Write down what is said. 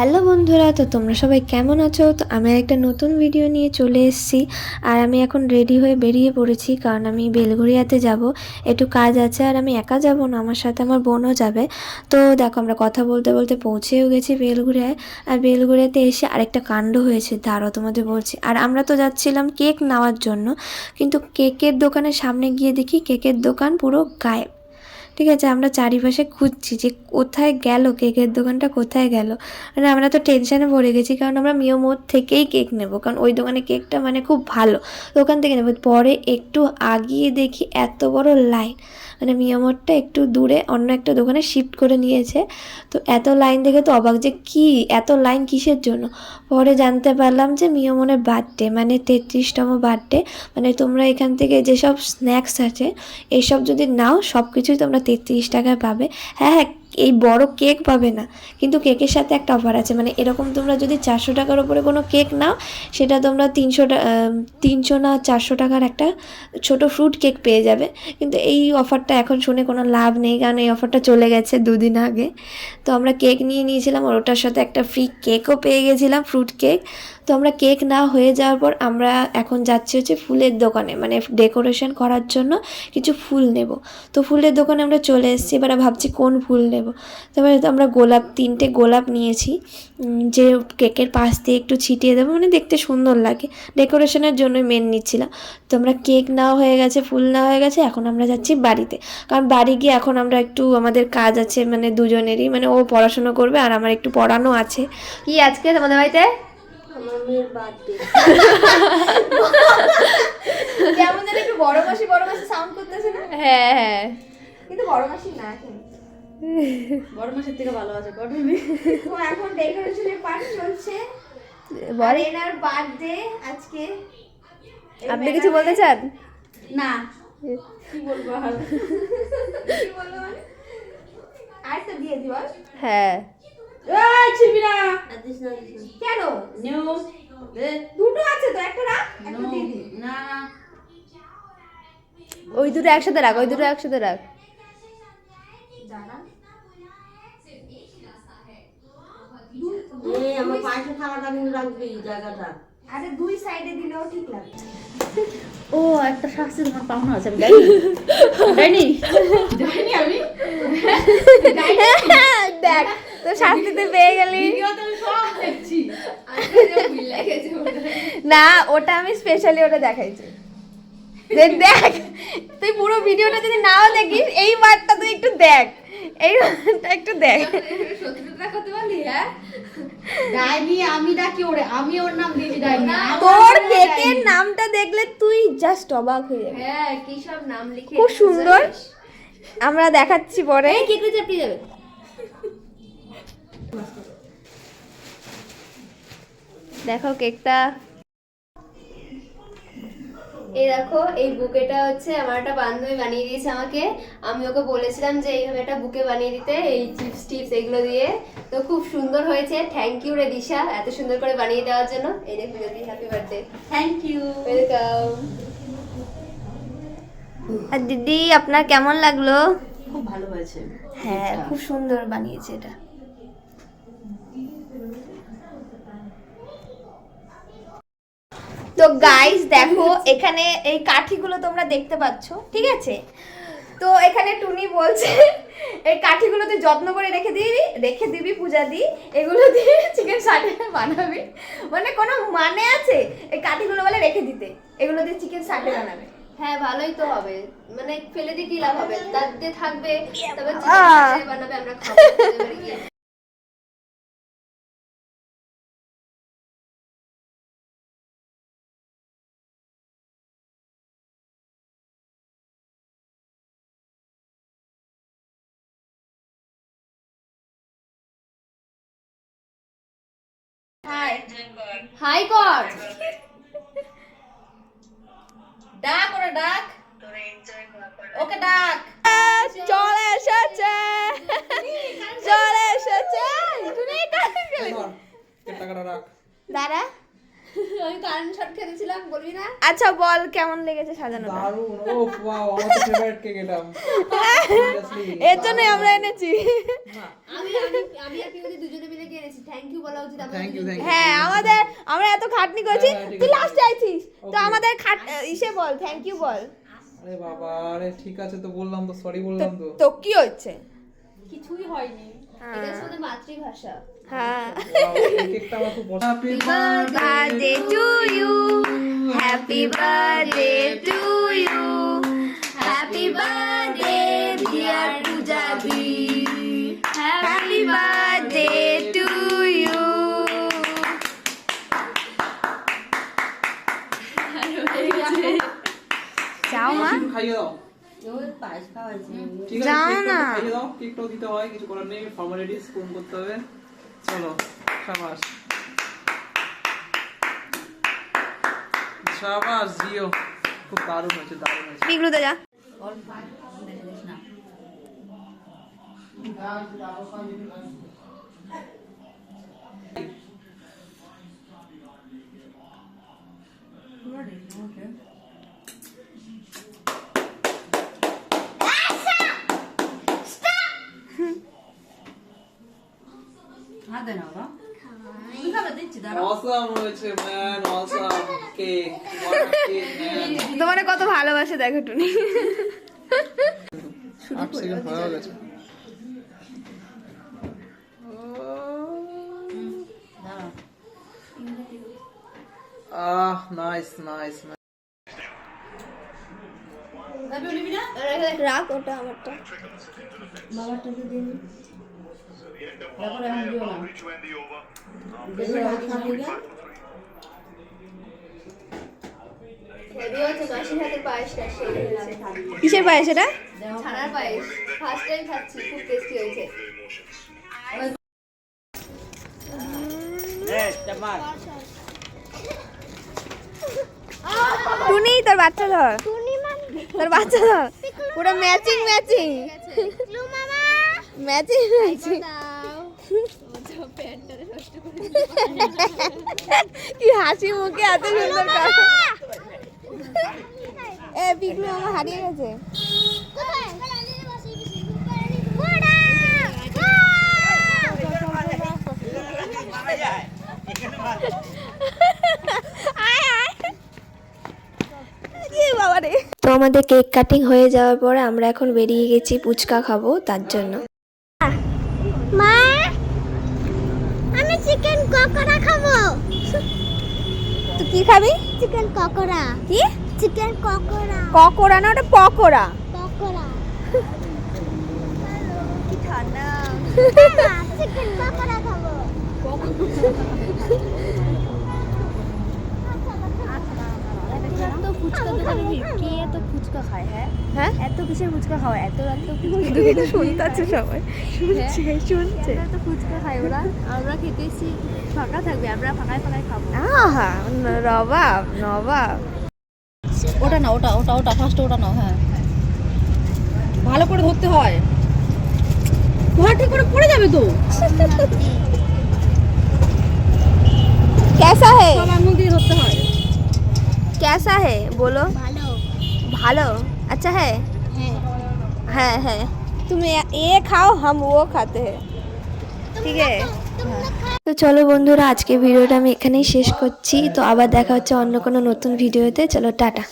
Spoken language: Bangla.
হ্যালো বন্ধুরা, তো তোমরা সবাই কেমন আছো? তো আমি একটা নতুন ভিডিও নিয়ে চলে এসেছি আর আমি এখন রেডি হয়ে বেরিয়ে পড়েছি কারণ আমি বেলঘরিয়াতে যাব। একটু কাজ আছে আর আমি একা যাব না, আমার সাথে আমার বোনও যাবে। তো দেখো, আমরা কথা বলতে বলতে পৌঁছেও গেছি বেলঘরিয়ায় আর বেলঘরিয়াতে এসে আরেকটা কাণ্ড হয়েছে। তারও তোমাদের বলছি। আর আমরা তো যাচ্ছিলাম কেক নেওয়ার জন্য, কিন্তু কেকের দোকানের সামনে গিয়ে দেখি কেকের দোকান পুরো গায়েব। ঠিক আছে, আমরা চারিপাশে খুঁজছি যে কোথায় গেল, কেকের দোকানটা কোথায় গেল। মানে আমরা তো টেনশানে পড়ে গেছি, কারণ আমরা মিও মোড় থেকেই কেক নেব, কারণ ওই দোকানে কেকটা মানে খুব ভালো। দোকান থেকে নেব, পরে একটু আগিয়ে দেখি এত বড় লাইন। মানে মিও মোড়টা একটু দূরে অন্য একটা দোকানে শিফট করে নিয়েছে। তো এত লাইন দেখে তো অবাক যে কি, এত লাইন কিসের জন্য? পরে জানতে পারলাম যে মিও মোড়ের বার্থডে মানে তেত্রিশতম বার্থডে মানে তোমরা এখান থেকে যেসব স্ন্যাক্স আছে, এসব যদি নাও সব কিছুই তোমরা তেত্রিশ টাকায় পাবে। হ্যাঁ হ্যাঁ এই বড় কেক পাবে না। কিন্তু কেকের সাথে একটা অফার আছে। মানে এরকম তোমরা যদি চারশো টাকার ওপরে কোনো কেক নাও, সেটা তোমরা তিনশো তিনশো না চারশো টাকার একটা ছোট ফ্রুট কেক পেয়ে যাবে। কিন্তু এই অফারটা এখন শুনে কোনো লাভ নেই, কারণ এই অফারটা চলে গেছে দুদিন আগে। তো আমরা কেক নিয়ে নিয়েছিলাম, আর ওটার সাথে একটা ফ্রি কেকও পেয়ে গেছিলাম ফ্রুট কেক তো আমরা কেক না হয়ে যাওয়ার পর আমরা এখন যাচ্ছি হচ্ছে ফুলের দোকানে। মানে ডেকোরেশন করার জন্য কিছু ফুল নেব। তো ফুলের দোকানে আমরা চলে এসেছি, এবার ভাবছি কোন ফুল নেব? তারপরে তো আমরা গোলাপ তিনটে গোলাপ নিয়েছি। যে কেকের পাশ দিয়ে একটু ছিটিয়ে দেবো মানে দেখতে সুন্দর লাগে। ডেকোরেশনের জন্যই মেন নিচ্ছিলাম। তো আমরা কেক নেওয়া হয়ে গেছে ফুল নেওয়া হয়ে গেছে এখন আমরা যাচ্ছি বাড়িতে। কারণ বাড়ি গিয়ে এখন আমরা একটু আমাদের কাজ আছে মানে দুজনেরই মানে ও পড়াশুনো করবে আর আমার একটু পড়ানো আছে। কি আজকে তোমাদের বাড়িতে? আমার মেয়ের বার্থডে কেমন যেন একটু বড় মাসি বড় মাসি সাউন্ড করতেছে না? হ্যাঁ হ্যাঁ। কিন্তু বড় মাসি না এখন। বড় মাসের থেকে ভালো আছে তো এখন ডেকোরেশনের পার্ট চলছে। আর এনার বার্থডে আজকে। আপনি কিছু বলতে চান? না। কি বলব আর? কি বলল মানে? আর তো দিয়ে দিও হ্যাঁ। এই না কেন? নিউ দুটো আছে তো একটা রাখ একটা দিয়ে দি না। ওই দুটো একসাথে রাখ ওই দুটো একসাথে রাখ। জানা এই আমার পাশে থালাটা কিন্তু রাখবি জায়গাটা। আরে দুই সাইডে দিলেও ঠিক লাগবে। ও একটা শাস্তি তোমার পাওনা আছে আমি জানি জানি জানি আমি? দেখ তো শাস্তিতে পেয়ে গেলি। না ওটা আমি স্পেশালি ওটা দেখাইছি। দেখ দেখ তুই পুরো ভিডিওটা যদি নাও দেখিস এই বারটা তুই একটু দেখ। এই একটু দেখ। আমি ডাকি ওরে আমি ওর নাম দিয়েছি ডাইনি। তোর কেকের নামটা দেখলে তুই জাস্ট অবাক হয়ে যাবি। হ্যাঁ কি সব নাম লিখে খুব সুন্দর। আমরা দেখাচ্ছি পরে। কেকটা চাপড়ি যাবে। দেখো কেকটা। এই দেখো এই বুকেটা হচ্ছে আমার একটা বান্ধবী বানিয়ে দিয়েছে আমাকে। আমি ওকে বলেছিলাম যে এইভাবে একটা বুকে বানিয়ে দিতে এই চিপস টিপস এগুলো দিয়ে। তো খুব সুন্দর হয়েছে। থ্যাংক ইউ রে দিশা এত সুন্দর করে বানিয়ে দেওয়ার জন্য। এই দেখো যদি happy birthday thank you welcome আর দিদি আপনার কেমন লাগল? খুব ভালো হয়েছে। হ্যাঁ খুব সুন্দর বানিয়েছে এটা তো গাইস দেখো এখানে এই কাঠিগুলো তোমরা দেখতে পাচ্ছ ঠিক আছে? তো এখানে টুনি বলছে এই কাঠিগুলো তুই যত্ন করে রেখে দিবি রেখে দিবি পূজা দি এগুলো দিয়ে চিকেন সাটে বানাবি। মানে কোনো মানে আছে? এই কাঠিগুলো বলে রেখে দিতে এগুলো দিয়ে চিকেন সাটে বানাবে। হ্যাঁ ভালোই তো হবে। মানে ফেলে দিয়ে কি লাভ হবে? তার দিয়ে থাকবে chicken বানাবে আমরা খাব। হাই হাই কর ডাক ওরা ডাক ওকে ডাক চলে এসেছে। চলে এসেছে। দাঁড়া। আমি কারেন্ট শট খেতেছিলাম বলবি না? আচ্ছা বল কেমন লেগেছে সাজানোটা? দারুণ ও ওয়াও আমার তো ফেভারিট কেক এটা এর জন্যই আমরা এনেছি। আমি আমি আমি আর পিউদি দুজনে মিলে কিনেছি থ্যাংক ইউ বলা উচিত থ্যাংক ইউ হ্যাঁ আমাদের আমরা এত খাটনি করেছি হ্যাঁ, তুই। লাস্টে আইছিস তো আমাদের খাট ইসে বল থ্যাংক ইউ বল। আরে বাবা আরে ঠিক আছে তো বললাম তো সরি বললাম তো। তো কি হচ্ছে? কিছুই হয়নি। এটা হচ্ছে আমাদের মাতৃভাষা। হ্যাঁ। Birthday to you happy birthday to you happy birthday dear Puja the happy birthday to you যাও মা। খাইয়ে দাও যাও না। কেকটাও দিতে হয় কিছু করার নেই। ফর্মালিটিস পূরণ করতে হবে। চলো শাবাশ শাবাশ জিও খুব দারুণ হয়েছে দারুণ হয়েছে পিগলুতে যা হাতে নাও বা তুই খাবে দিচ্ছি দাঁড়াও অসাম হয়েছে man awesome cake cake man তোমার কত ভালোবাসে দেখো টুনি। দাঁড়াও আহ নাইস নাইস রাখ ওটা আমারটা। বাবারটাকে দিন তারপরে এখন দিও না বেশি হয়েছে কিসের পায়ে সেটা? ছানার পায়েস ফার্স্ট টাইম খাচ্ছি খুব টেস্টি হয়েছে। টুনি তোর বাচ্চা ধর। তোর বাচ্চা ধর। পুরো ম্যাচিং ম্যাচিং ম্যাচিং ম্যাচিং কি হাসি মুখে এত সুন্দর এ, পিকলু, আমার হারিয়ে গেছে। তো আমাদের কেক কাটিং হয়ে যাওয়ার পরে আমরা এখন বেরিয়ে গেছি ফুচকা খাব, তার জন্য মা আমি চিকেন পকোড়া খাব। তো কি খাবি? চিকেন পকোড়া কি? চিকেন পকোড়া পকোড়া না ওটা পকোড়া। পকোড়া। কি ঠান্ডা। চিকেন পকোড়া খাব। ফুচকা কে এত ফুচকা খায় হ্যাঁ? হ্যাঁ? এত কিসের ফুচকা খাওয়া এত এত কিন্তু শুনতে আছে সবাই। শুনছে শুনছে। এত ফুচকা খায় ওরা। আমরা খেতে এসেছি ফাঁকা থাকবে আমরা ফাঁকায় ফাঁকায় খাবো আহা নবাব নবাব ওটা না ওটা ওটা ওটা ফার্স্ট ওটা নাও হ্যাঁ ভালো করে ধরতে হয় ধর ঠিক করে পড়ে যাবে তো कैसा है সব আঙুল দিয়ে ধরতে হয় कैसा है बोलो ভালো ভালো अच्छा है হ্যাঁ है है तुम ये ये खाओ हम वो खाते हैं ঠিক আছে তো চলো বন্ধুরা আজকে ভিডিওটা আমি এখানেই শেষ করছি। তো আবার দেখা হচ্ছে অন্য কোনো নতুন ভিডিওতে। চলো, টাটা।